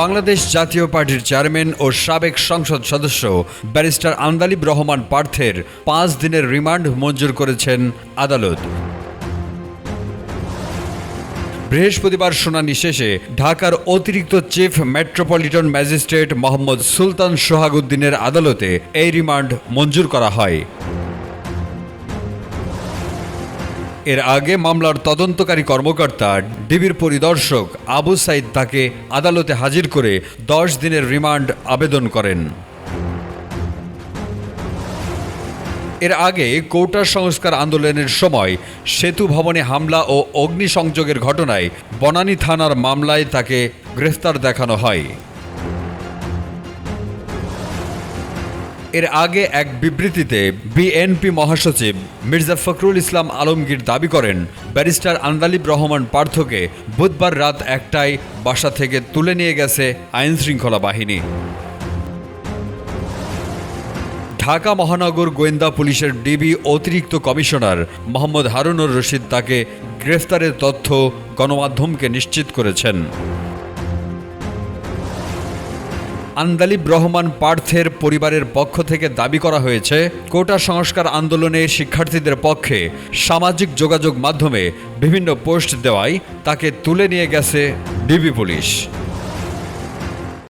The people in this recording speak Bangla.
বাংলাদেশ জাতীয় পার্টির চেয়ারম্যান ও সাবেক সংসদ সদস্য ব্যারিস্টার আন্দালিব রহমান পার্থের পাঁচ দিনের রিমান্ড মঞ্জুর করেছেন আদালত। বৃহস্পতিবার শুনানি শেষে ঢাকার অতিরিক্ত chief metropolitan magistrate Mohammad Sultan সোহাগুদ্দিনের আদালতে এই রিমান্ড মঞ্জুর করা হয়। এর আগে মামলার তদন্তকারী কর্মকর্তা, ডিবির পরিদর্শক আবু সাইদ তাকে আদালতে হাজির করে দশ দিনের রিমান্ড আবেদন করেন। এর আগে কোটা সংস্কার আন্দোলনের সময় সেতু ভবনে হামলা ও অগ্নিসংযোগের ঘটনায় বনানী থানার মামলায় তাকে গ্রেফতার দেখানো হয়। এর আগে এক বিবৃতিতে বিএনপি মহাসচিব মির্জা ফখরুল ইসলাম আলমগীর দাবি করেন, ব্যারিস্টার আন্দালিব রহমান পার্থকে বুধবার রাত একটায় বাসা থেকে তুলে নিয়ে গেছে আইনশৃঙ্খলা বাহিনী। ঢাকা মহানগর গোয়েন্দা পুলিশের ডিবি অতিরিক্ত কমিশনার মোহাম্মদ হারুনুর রশিদ তাকে গ্রেফতারের তথ্য গণমাধ্যমকে নিশ্চিত করেছেন। আন্দালিব রহমান পার্থের পরিবারের পক্ষ থেকে দাবি করা হয়েছে, কোটা সংস্কার আন্দোলনে শিক্ষার্থীদের পক্ষে সামাজিক যোগাযোগ মাধ্যমে বিভিন্ন পোস্ট দেওয়ায় তাকে তুলে নিয়ে গেছে ডিবি পুলিশ।